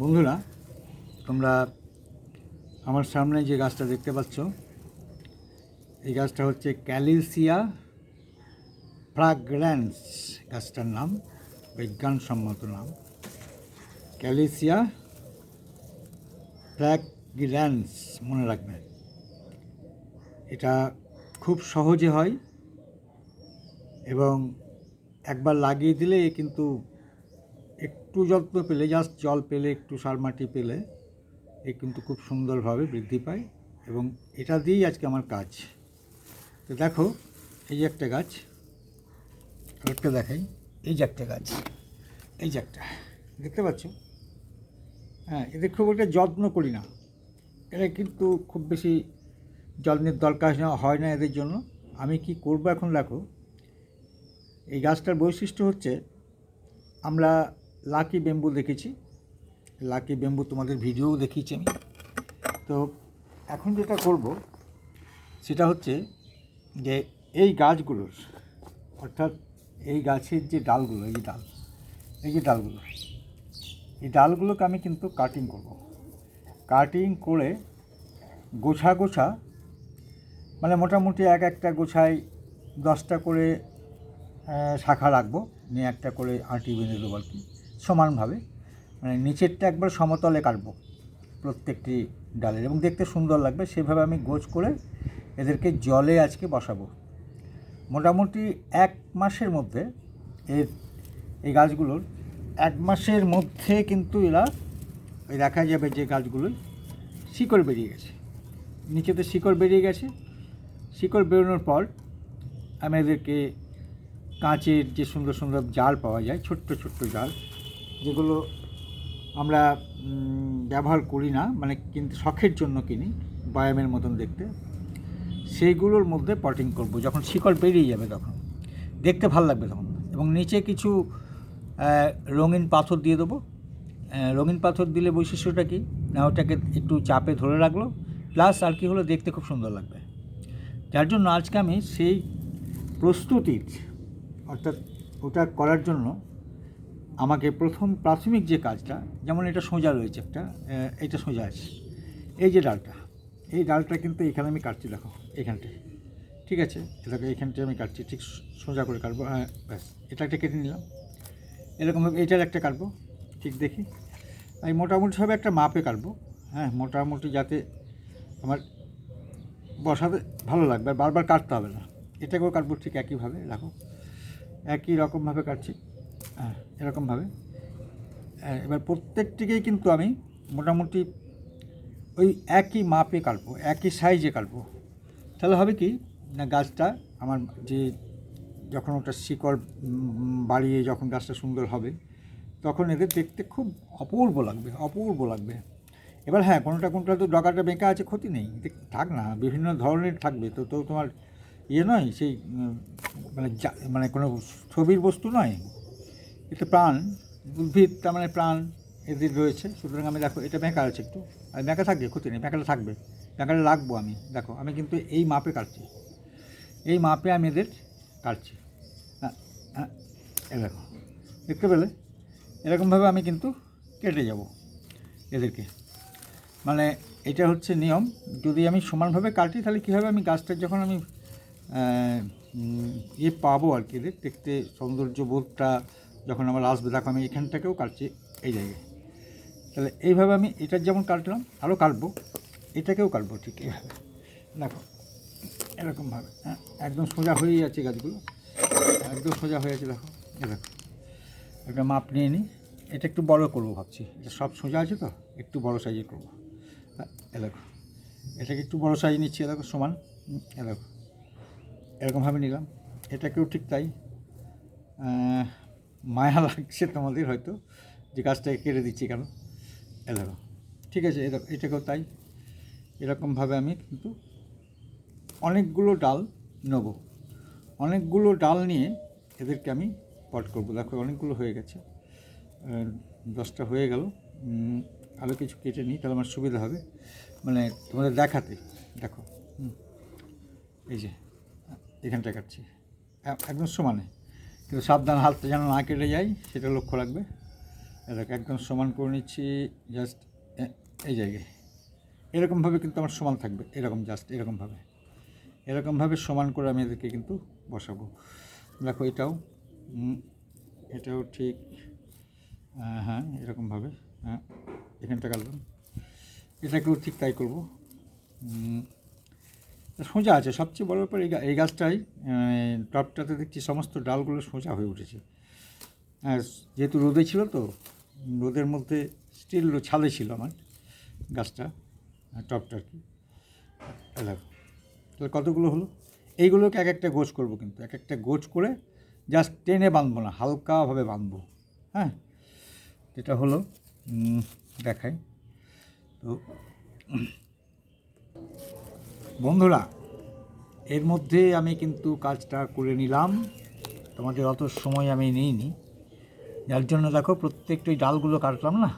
বন্ধুরা, তোমরা আমার সামনে যে গাছটা দেখতে পাচ্ছ, এই গাছটা হচ্ছে ক্যালিসিয়া ফ্রাগ্র্যান্স গাছটার নাম, বিজ্ঞানসম্মত নাম। ক্যালিসিয়া ফ্র্যাগ্র্যান্স মনে রাখবেন এটা খুব সহজে হয় এবং একবার লাগিয়ে দিলে কিন্তু একটু যত্ন পেলে জাস্ট জল পেলে, একটু সার মাটি পেলে, এ কিন্তু খুব সুন্দরভাবে বৃদ্ধি পায় এবং এটা দিয়েই আজকে আমার কাজ। তো দেখো, এই যে একটা গাছ, আরেকটা দেখাই, এই যে একটা গাছ, এই যে একটা, দেখতে পাচ্ছ? হ্যাঁ এদের খুব একটা যত্ন করি না। এরা কিন্তু খুব বেশি যত্নের দরকার হয় না এদের জন্য। আমি কি করব এখন দেখো, এই গাছটার বৈশিষ্ট্য হচ্ছে, আমরা লাকি বেম্বু দেখেছি। লাকি বেম্বু তোমাদের ভিডিও দেখিয়েছি আমি। তো এখন যেটা করব, সেটা হচ্ছে যে এই গাছগুলোর, অর্থাৎ এই গাছের যে ডালগুলো, এই যে ডাল, এই যে ডালগুলো, এই ডালগুলোকে আমি কিন্তু কাটিং করব। কাটিং করে গোছা গোছা মানে মোটামুটি এক একটা গোছায় দশটা করে শাখা রাখব। নিয়ে একটা করে আঁটি বেঁধে দেবো আর কি। সমানভাবে। মানে নিচেরটা একবার সমতলে কাটবো প্রত্যেকটি ডালের এবং দেখতে সুন্দর লাগবে। সেভাবে আমি গোছ করে এদেরকে জলে আজকে বসাবো। মোটামুটি এক মাসের মধ্যে এর, এই গাছগুলোর এক মাসের মধ্যে কিন্তু এরা দেখা যাবে যে গাছগুলোই শিকড় বেরিয়ে গেছে। নিচেতে শিকড় বেরিয়ে গেছে। শিকড় বেরোনোর পর আমি এদেরকে কাঁচের যে সুন্দর সুন্দর জাল পাওয়া যায়, ছোট্ট ছোট্ট জাল যেগুলো আমরা ব্যবহার করি না মানে কিন্তু শখের জন্য কিনি ব্যায়ামের মতন দেখতে, সেইগুলোর মধ্যে পটিং করব, যখন শিকড় বেরিয়ে যাবে তখন। দেখতে ভালো লাগবে তখন। এবং নিচে কিছু রঙিন পাথর দিয়ে দেবো। রঙিন পাথর দিলে বৈশিষ্ট্যটা কি? না, ওটাকে একটু চাপে ধরে রাখল, প্লাস আর কি হলো, দেখতে খুব সুন্দর লাগবে। যার জন্য আজকে আমি সেই প্রস্তুতির, অর্থাৎ ওটা করার জন্য আমাকে প্রথম প্রাথমিক যে কাজটা, যেমন এটা সোজা রয়েছে একটা এটা সোজা আছে। এই যে ডালটা, এই ডালটা কিন্তু এখানে আমি কাটছি, দেখো এইখানটায় ঠিক আছে? এটাকে এইখানটায় আমি কাটছি, ঠিক সোজা করে কাটবো ব্যাস। এটা একটা কেটে নিলাম। এরকমভাবে এইটার একটা কাটবো, ঠিক দেখি। আমি মোটামুটিভাবে একটা মাপে কাটবো হ্যাঁ মোটামুটি যাতে আমার বসাতে ভালো লাগবে, আর বারবার কাটতে হবে না। এটাকেও কাটবো ঠিক একইভাবে রাখো একই রকমভাবে কাটছি। হ্যাঁ এরকমভাবে। এবার প্রত্যেকটিকেই কিন্তু আমি মোটামুটি ওই একই মাপে কাটবো, একই সাইজে কাটবো। তাহলে হবে কি, না গাছটা আমার যে যখন ওটা শিকড় বাড়িয়ে যখন গাছটা সুন্দর হবে, তখন এদের দেখতে খুব অপূর্ব লাগবে অপূর্ব লাগবে। এবার হ্যাঁ কোনোটা কোনোটা তো ডগাটা বেঁকা আছে, ক্ষতি নেই। থাক না, বিভিন্ন ধরনের থাকবে। তো তো তোমার ইয়ে নয়, সেই মানে মানে কোনো ছবির বস্তু নয়। এটা প্রাণ, উদ্ভিদ, তার মানে প্রাণ এদের রয়েছে। সুতরাং আমি দেখো, এটা বেঁকা আছে একটু। আর বেঁকা থাকবে, ক্ষতি নেই বেঁকাটা থাকবে। বেঁকাটা রাখব আমি, দেখো, আমি কিন্তু এই মাপে কাটছি। এই মাপে আমি এদের কাটছি। হ্যাঁ হ্যাঁ দেখো, দেখতে পেলে? এরকমভাবে আমি কিন্তু কেটে যাব এদেরকে। মানে এটা হচ্ছে নিয়ম, যদি আমি সমানভাবে কাটি, তাহলে কী হবে আমি গাছটা যখন আমি ইয়ে পাবো আর কি দেখতে সৌন্দর্য বোধটা যখন আমার আসবে দেখো আমি এখান থেকেও কাটছি এই জায়গায়। তাহলে এইভাবে আমি এটার যেমন কাটলাম আরও কাটবো এটাকেও কাটবো ঠিক এইভাবে। দেখো এরকমভাবে হ্যাঁ একদম সোজা হয়েই আছে গাছগুলো একদম সোজা হয়ে আছে দেখো এ দেখো। একটা মাপ নিয়ে নিই এটা একটু বড় করব ভাবছি। এটা সব সোজা আছে তো একটু বড় সাইজের করব। হ্যাঁ, এ এটাকে একটু বড় সাইজ নিচ্ছি এ দেখো সমান হুম, এ এরকমভাবে নিলাম এটাকেও ঠিক তাই। মায়া লাগছে তোমাদের হয়তো যে গাছটাকে কেটে দিচ্ছি কেন? এ ঠিক আছে এ দেখো, এটাকেও তাই। এরকমভাবে আমি কিন্তু অনেকগুলো ডাল নেব। অনেকগুলো ডাল নিয়ে এদেরকে আমি পট করব। দেখো, অনেকগুলো হয়ে গেছে। দশটা হয়ে গেল। আরও কিছু কেটে নিই, তাহলে আমার সুবিধা হবে। মানে তোমাদের দেখাতে। দেখো এই যে এখানটা কাটছি। একদম সমানে। কিন্তু সাবধান হাতটা যেন না কেটে যায় সেটা লক্ষ্য রাখবে। এটাকে একদম সমান করে নিচ্ছি জাস্ট এই জায়গায়। এরকমভাবে কিন্তু আমার সমান থাকবে এরকম জাস্ট এরকমভাবে। এরকমভাবে সমান করে আমি এদেরকে কিন্তু বসাবো। দেখো এটাও এটাও ঠিক আহ, হ্যাঁ এরকমভাবে হ্যাঁ এখানটা কাটলাম। এটাকেও ঠিক তাই করব। সোজা আছে। সবচেয়ে বড় ব্যাপার এই গাছটাই টপটাতে দেখছি সমস্ত ডালগুলো সোজা হয়ে উঠেছে। যেহেতু রোদে ছিল তো, রোদের মধ্যে স্টিল ছাদে ছিল আমার গাছটা টপটা আর কি। তাহলে কতগুলো হলো? এইগুলোকে এক একটা গোছ করব কিন্তু, এক একটা গোছ করে জাস্ট টেনে বাঁধবো না, হালকাভাবে বাঁধবো। হ্যাঁ? এটা হলো দেখাই। তো বন্ধুরা, এর মধ্যে আমি কিন্তু কাজটা করে নিলাম। তোমাদের অত সময় আমি নিইনি। যার জন্য দেখো, প্রত্যেকটি ডালগুলো কাটলাম না,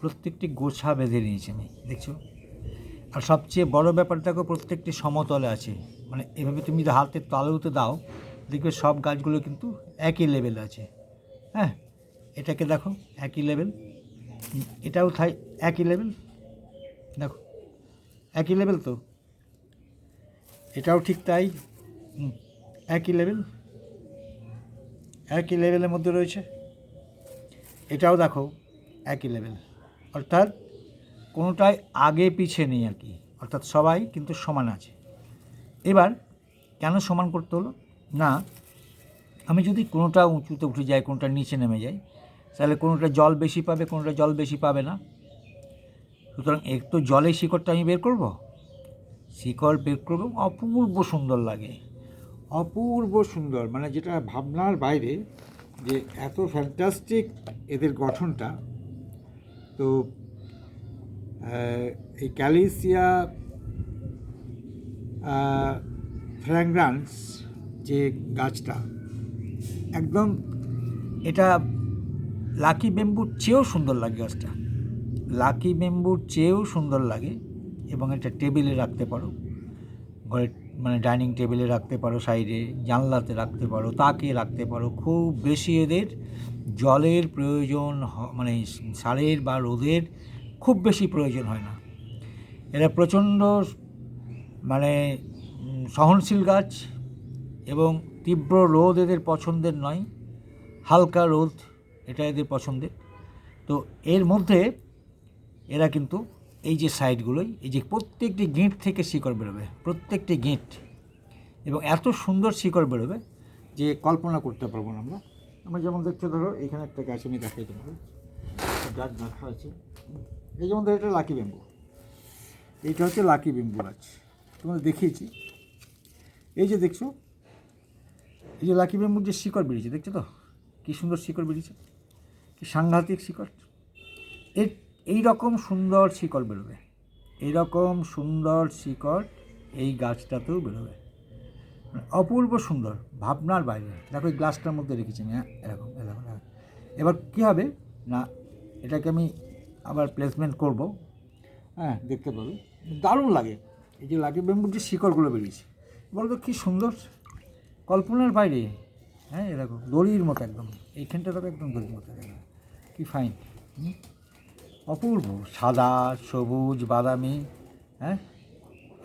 প্রত্যেকটি গোছা বেঁধে নিয়েছি আমি, দেখছ? আর সবচেয়ে বড় ব্যাপার দেখো, প্রত্যেকটি সমতলে আছে। মানে এভাবে তুমি যদি হাতের তালুতে দাও, দেখবে সব গাছগুলো কিন্তু একই লেভেলে আছে। হ্যাঁ এটাকে দেখো, একই লেভেল এটাও থাই একই লেভেল দেখো, একই লেভেল তো? এটাও ঠিক তাই। একই লেভেল একই লেভেলের মধ্যে রয়েছে। এটাও দেখো, একই লেভেল অর্থাৎ কোনোটাই আগে পিছিয়ে নেই আর কি। অর্থাৎ সবাই কিন্তু সমান আছে। এবার কেন সমান করতে হলো? না, আমি যদি কোনোটা উঁচুতে উঠে যাই কোনোটা নিচে নেমে যাই তাহলে কোনোটা জল বেশি পাবে, কোনোটা জল বেশি পাবে না। সুতরাং এক তো জলের শিকড়টা আমি বের করব? শিকড় বের করব অপূর্ব সুন্দর লাগে। অপূর্ব সুন্দর। মানে যেটা ভাবনার বাইরে যে এত ফ্যান্টাস্টিক এদের গঠনটা। তো এই ক্যালিসিয়া ফ্র্যাগ্রান্স যে গাছটা, একদম এটা লাকি বেম্বুর চেয়েও সুন্দর লাগে গাছটা। লাকি বেম্বুর চেয়েও সুন্দর লাগে। এবং এটা টেবিলে রাখতে পারো। ঘরে মানে ডাইনিং টেবিলে রাখতে পারো, সাইডে জানলাতে রাখতে পারো, তাকে রাখতে পারো। খুব বেশি এদের জলের প্রয়োজন মানে সারের বা রোদের খুব বেশি প্রয়োজন হয় না। এরা প্রচণ্ড মানে সহনশীল গাছ এবং তীব্র রোদ এদের পছন্দের নয়। হালকা রোদ এটা এদের পছন্দের। তো এর মধ্যে এরা কিন্তু এই যে সাইডগুলোই এই যে প্রত্যেকটি গিঁট থেকে শিকড় বেরোবে, প্রত্যেকটি গিঁট। এবং এত সুন্দর শিকড় বেরোবে যে কল্পনা করতে পারব না আমরা। আমরা যেমন দেখছ ধরো, এখানে একটা গাছ আমি দেখাই তোমাকে গাছ দেখা আছে। এই যেমন ধরো এটা লাকি বেম্বু। এইটা হচ্ছে লাকি বেম্বু গাছ। তোমাদের দেখিয়েছি। এই যে দেখছ, এই যে লাকি বেম্বুর যে শিকড় বেরিয়েছে, দেখছ তো? কী সুন্দর শিকড় বেরিয়েছে। কি সাংঘাতিক শিকড়। এর এই রকম সুন্দর শিকড় বেরোবে। এই রকম সুন্দর শিকড় এই গাছটাতেও বেরোবে। অপূর্ব সুন্দর, ভাবনার বাইরে। দেখো, এই গ্লাসটার মধ্যে রেখেছি আমি হ্যাঁ এরকম এরকম এরকম। এবার কী হবে? না, এটাকে আমি আবার প্লেসমেন্ট করব। হ্যাঁ দেখতে পাবে। দারুণ লাগে। এই যে লাগে বেম্বুর যে শিকড়গুলো বেরিয়েছে। বলতো কী সুন্দর? কল্পনার বাইরে। হ্যাঁ এরকম দড়ির মতো একদম। এইখানটা তো একদম দড়ির মতো দেখো। কি ফাইন হুম? অপূর্ব, সাদা, সবুজ, বাদামি হ্যাঁ?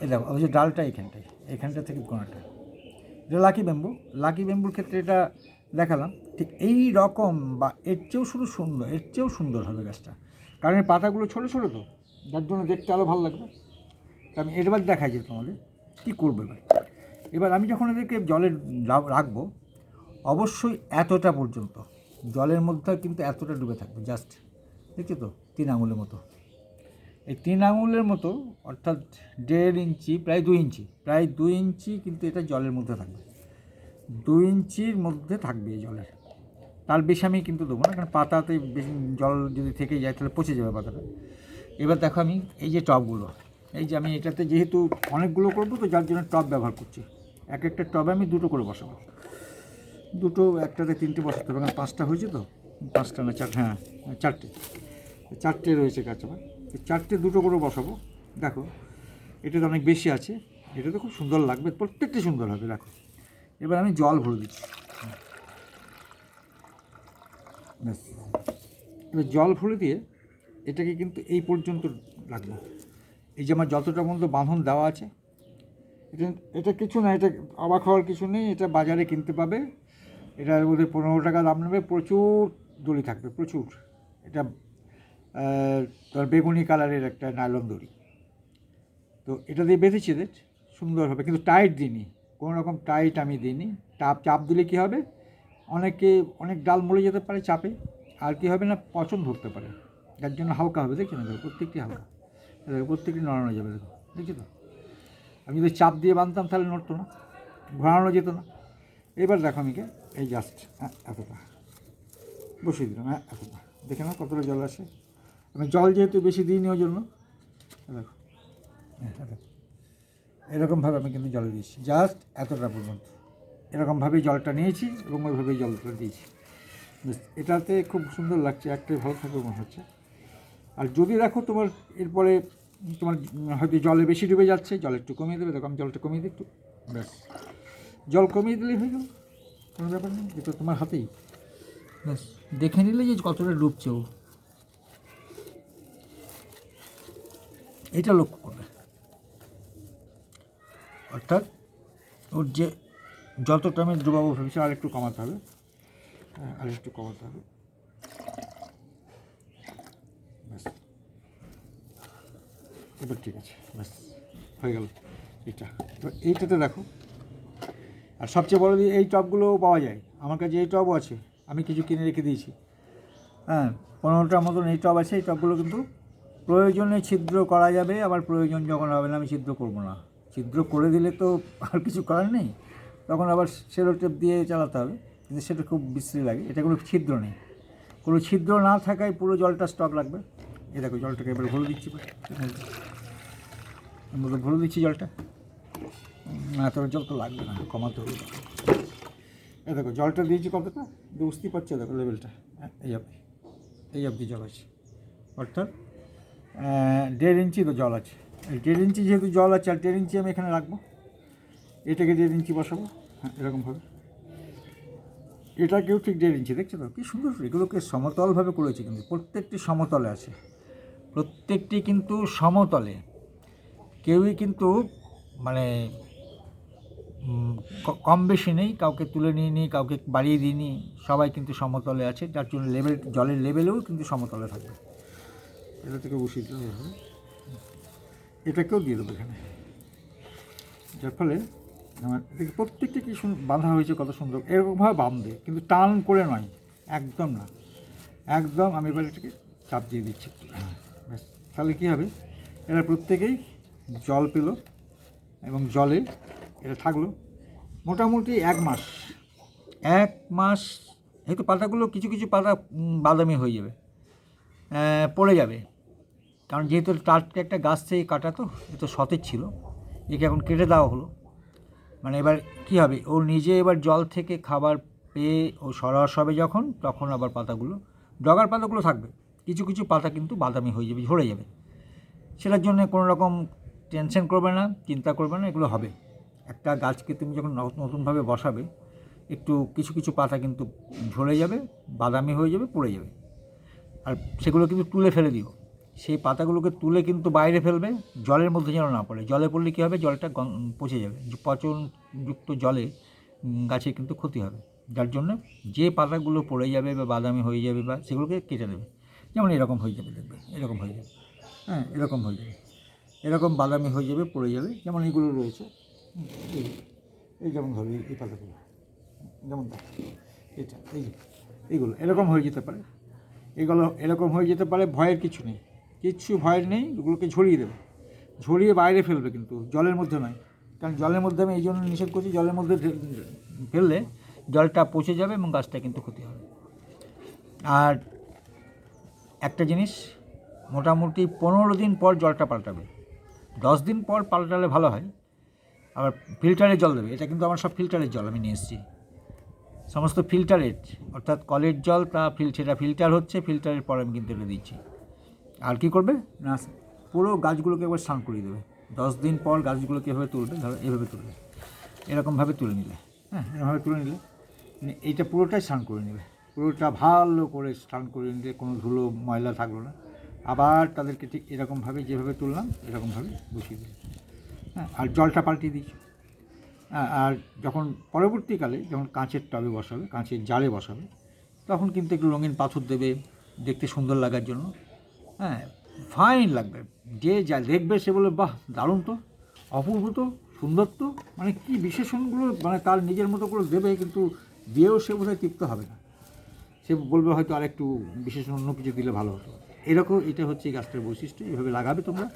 এই দেখো ওই যে ডালটা এখানটায় এইখানটা থেকে গোড়াটা এটা লাকি ব্যাম্বু লাকি ব্যাম্বুর ক্ষেত্রে এটা দেখালাম। ঠিক এই রকম বা এর চেয়েও শুধু সুন্দর, এর চেয়েও সুন্দর হবে গাছটা। কারণ এর পাতাগুলো ছোটো ছোটো তো, যার জন্য দেখতে আরও ভালো লাগবে। তা আমি এবার দেখাই যে তোমাদের কী করবে এবার। এবার আমি যখন এদেরকে জলে রাখব, অবশ্যই এতটা পর্যন্ত, জলের মধ্যে কিন্তু এতটা ডুবে থাকবে জাস্ট দেখছ তো? তিন আঙুলের মতো। এই তিন আঙুলের মতো, অর্থাৎ দেড় ইঞ্চি, প্রায় দুই ইঞ্চি, প্রায় দুই ইঞ্চি কিন্তু এটা জলের মধ্যে থাকবে। দুই ইঞ্চির মধ্যে থাকবে এই জলের। তার বেশি আমি কিন্তু দেবো না, কারণ পাতাতে বেশি জল যদি থেকে যায় তাহলে পচে যাবে পাতাটা। এবার দেখো আমি এই যে টবগুলো, এই যে আমি এটাতে যেহেতু অনেকগুলো করব তো যার জন্য টব ব্যবহার করছি। এক একটা টবে আমি দুটো করে বসাবো। দুটো একটাতে তিনটে বসাতে হবে, কারণ পাঁচটা হয়েছে তো। পাঁচটা না চার হ্যাঁ চারটে। চারটে রয়েছে এই চারটে দুটো করে বসাবো। দেখো এটাতে অনেক বেশি আছে। এটা তো খুব সুন্দর লাগবে, প্রত্যেকটি সুন্দর হবে, দেখো। এবার আমি জল ভরে দিচ্ছি। এবার জল ভরে দিয়ে এটাকে কিন্তু এই পর্যন্ত রাখব। এই যে আমার যতটা পর্যন্ত বাঁধন দেওয়া আছে, এটা এটা কিছু না, এটা অবাক হওয়ার কিছু নেই, এটা বাজারে কিনতে পাবে। এটা মধ্যে পনেরো টাকা দাম নেবে, প্রচুর দড়ি থাকবে, প্রচুর। এটা বেগুনি কালারের একটা নাইলন দড়ি। তো এটা দিয়ে বেঁধেছি দেখ সুন্দরভাবে, কিন্তু টাইট দিইনি কোনো রকম টাইট আমি দিইনি। চাপ চাপ দিলে কী হবে? অনেকে, অনেক ডাল মরে যেতে পারে চাপে, আর কী হবে না, পচন ধরতে পারে। যার জন্য হালকা হবে, দেখছি না? প্রত্যেকটি হালকা। প্রত্যেকটি নড়ানো যাবে, দেখো, দেখছি তো? আমি যদি চাপ দিয়ে বাঁধতাম, তাহলে নড়তো না, ঘোরানো যেত না। এবার দেখো আমি কে, এই জাস্ট হ্যাঁ এতটা। বসিয়ে দিলাম হ্যাঁ এতটা। দেখে না কতটা জল আসে। আমি জল যেহেতু বেশি দিইনি ওই জন্য। দেখো। হ্যাঁ, এই এরকমভাবে আমি কিন্তু জল দিয়েছি জাস্ট এতটা পর্যন্ত। এরকমভাবেই জলটা নিয়েছি এবং ওইভাবেই জলটা দিয়েছি। এটাতে খুব সুন্দর লাগছে একটাই ভালো থাকবে মনে হচ্ছে। আর যদি দেখো তোমার এরপরে তোমার হয়তো জলে বেশি ডুবে যাচ্ছে জল একটু কমিয়ে দেবে দেখো আমি জলটা কমিয়ে দিই একটু। ব্যাস। জল কমিয়ে দিলেই হয়ে গেল কোনো ব্যাপার নেই এটা তোমার হাতেই। ব্যাস দেখে নিলে যে কতটা ডুবছে ও। এটা লক্ষ্য করবে অর্থাৎ ওর যে যতটা আমি ডুবাবো ভেবেছি আর একটু কমাতে হবে। হ্যাঁ, আর একটু কমাতে হবে। ব্যাস। এবার ঠিক আছে ব্যাস। হয়ে গেল এটা তো এইটাতে দেখো। আর সবচেয়ে বড় যে এই টবগুলোও পাওয়া যায় আমার কাছে এই টবও আছে আমি কিছু কিনে রেখে দিয়েছি। হ্যাঁ পনেরোটার মতন এই টব আছে এই টবগুলো কিন্তু প্রয়োজনে ছিদ্র করা যাবে, আবার প্রয়োজন যখন হবে না আমি ছিদ্র করব না। ছিদ্র করে দিলে তো আর কিছু করার নেই, তখন আবার সেলো টেপ দিয়ে চালাতে হবে। কিন্তু সেটা খুব বিশ্রী লাগে, এটা কোনো ছিদ্র নেই। কোনো ছিদ্র না থাকায় পুরো জলটা স্টক লাগবে এ দেখো জলটাকে এবার ভরে দিচ্ছি আমরা ভরে দিচ্ছি জলটা। না তোর জল তো লাগবে না, কমাতে হবে। এ দেখো, জলটা দিয়েছি কতটা বুঝতেই পারছ দেখো লেভেলটা। এই অবধি এই অবধি জল আছে। অর্থাৎ দেড় ইঞ্চি তো জল আছে। দেড় ইঞ্চি যেহেতু জল আছে, আর দেড় ইঞ্চি আমি এখানে রাখব। এটাকে দেড় ইঞ্চি বসাবো। হ্যাঁ এরকমভাবে এটাকেও ঠিক দেড় ইঞ্চি, দেখছ তো? কী সুন্দর এগুলোকে সমতলভাবে করেছে কিন্তু। প্রত্যেকটি সমতলে আছে। প্রত্যেকটি কিন্তু সমতলে। কেউই কিন্তু মানে কম বেশি নেই। কাউকে তুলে নিয়ে নিই কাউকে বাড়িয়ে দিইনি। সবাই কিন্তু সমতলে আছে। যার জন্য লেভেল, জলের লেভেলেও কিন্তু সমতলে থাকবে। এটা থেকে বসিয়ে দিতে হবে। এটাকেও দিয়ে দেবো এখানে। যার ফলে আমার প্রত্যেকটা কি বাঁধা হয়েছে কত সুন্দর। এরকমভাবে বাঁধবে, কিন্তু টান করে নয়, একদম না। একদম আমি এবার এটাকে চাপ দিয়ে দিচ্ছি ব্যাস, তাহলে কী হবে? এরা প্রত্যেকেই জল পেল এবং জলে এটা থাকল মোটামুটি এক মাস। এক মাস, এই তো পাতাগুলো কিছু কিছু পাতা বাদামি হয়ে যাবে। পড়ে যাবে। কারণ যেহেতু টাটকে একটা গাছ থেকে কাটা তো, এ তো সতেজ ছিল। একে এখন কেটে দেওয়া হলো। মানে এবার কী হবে? ও নিজে এবার জল থেকে খাবার পেয়ে ও সরাস হবে যখন, তখন আবার পাতাগুলো ডগার পাতাগুলো থাকবে। কিছু কিছু পাতা কিন্তু বাদামি হয়ে যাবে, ঝরে যাবে। সেটার জন্য কোনো রকম টেনশন করবে না, চিন্তা করবে না, এগুলো হবে। একটা গাছকে তুমি যখন নতুনভাবে বসাবে, একটু কিছু কিছু পাতা কিন্তু ঝরে যাবে, বাদামি হয়ে যাবে, পড়ে যাবে। আর সেগুলো কিন্তু তুলে ফেলে দিও। সেই পাতাগুলোকে তুলে কিন্তু বাইরে ফেলবে, জলের মধ্যে যেন না পড়ে। জলে পড়লে কী হবে? জলটা পচে যাবে। পচনযুক্ত জলে গাছের কিন্তু ক্ষতি হবে। যার জন্য যে পাতাগুলো পড়ে যাবে বা বাদামি হয়ে যাবে বা সেগুলোকে কেটে দেবে যেমন এরকম হয়ে যাবে দেখবে, এরকম হয়ে যাবে। হ্যাঁ এরকম হয়ে যাবে। এরকম বাদামি হয়ে যাবে, পড়ে যাবে। যেমন এইগুলো রয়েছে, এই যেমন ধরো এই- পাতাগুলো। যেমন এটা, এই এইগুলো এরকম হয়ে যেতে পারে। এগুলো এরকম হয়ে যেতে পারে, ভয়ের কিছু নেই। কিচ্ছু ভয়ের নেই ওগুলোকে ঝরিয়ে দেবে। ঝরিয়ে বাইরে ফেলবে কিন্তু, জলের মধ্যে নয়। কারণ জলের মধ্যে আমি এই জন্য নিষেধ করছি, জলের মধ্যে ফেললে জলটা পচে যাবে এবং গাছটা কিন্তু ক্ষতি হবে। আর একটা জিনিস, মোটামুটি পনেরো দিন পর জলটা পাল্টাবে। দশ দিন পর পাল্টালে ভালো হয়, আবার ফিল্টারে জল দেবে। এটা কিন্তু আমার সব ফিল্টারের জল, আমি নিয়ে এসেছি। সমস্ত ফিল্টারের, অর্থাৎ কলের জল তা ফিল, সেটা ফিল্টার হচ্ছে, ফিল্টারের পর আমি কিন্তু এটা দিচ্ছি। আর কি করবে? না পুরো গাছগুলোকে একবার স্নান করিয়ে দেবে। দশ দিন পর গাছগুলোকে এভাবে তুলবে ধরো এভাবে তুলবে। এরকমভাবে তুলে নিলে হ্যাঁ এরকমভাবে তুলে নিলে মানে এইটা পুরোটাই স্নান করে নেবে। পুরোটা ভালো করে স্নান করে নিলে কোনো ধুলো ময়লা থাকল না। আবার তাদেরকে ঠিক এরকমভাবে যেভাবে তুললাম এরকমভাবে বসিয়ে দিই হ্যাঁ আর জলটা পাল্টিয়ে দিচ্ছি হ্যাঁ, আর যখন পরবর্তীকালে যখন কাঁচের টবে বসাবে কাঁচের জালে বসাবে তখন কিন্তু একটু রঙিন পাথর দেবে দেখতে সুন্দর লাগার জন্য। হ্যাঁ ফাইন লাগবে। যে যা দেখবে সে বলে বাহ, দারুণ তো, অপূর্ব তো, সুন্দর তো। মানে কী বিশেষণগুলো মানে তার নিজের মতো করে দেবে কিন্তু দিয়েও সে বোধহয় তৃপ্ত হবে না। সে বলবে হয়তো আর একটু বিশেষ অন্য কিছু দিলে ভালো হতো। এরকম, এটা হচ্ছে এই গাছটার বৈশিষ্ট্য, এইভাবে লাগাবে তোমরা।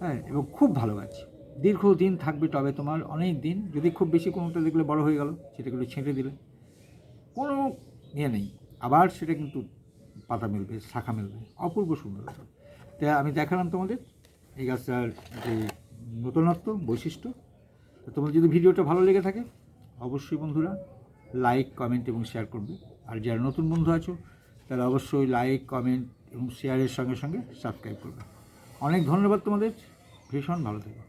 হ্যাঁ এবং খুব ভালো গাছ। দীর্ঘদিন থাকবে তবে তোমার অনেক দিন। যদি খুব বেশি কোনোটা দেখলে বড় হয়ে গেল, সেটাকে একটু ছেঁটে দিলে। কোনো ইয়ে নেই। আবার সেটা কিন্তু পাতা মিলবে, শাখা মিলবে, অপূর্ব সুন্দর। তাই আমি দেখালাম তোমাদের এই গাছটার যে নতুনত্ব, বৈশিষ্ট্য। তো তোমার যদি ভিডিওটা ভালো লেগে থাকে, অবশ্যই বন্ধুরা লাইক কমেন্ট এবং শেয়ার করবে। আর যারা নতুন বন্ধু আছো, তারা অবশ্যই লাইক কমেন্ট এবং শেয়ারের সঙ্গে সঙ্গে সাবস্ক্রাইব করবে। অনেক ধন্যবাদ তোমাদের। ভীষণ ভালো থেকো।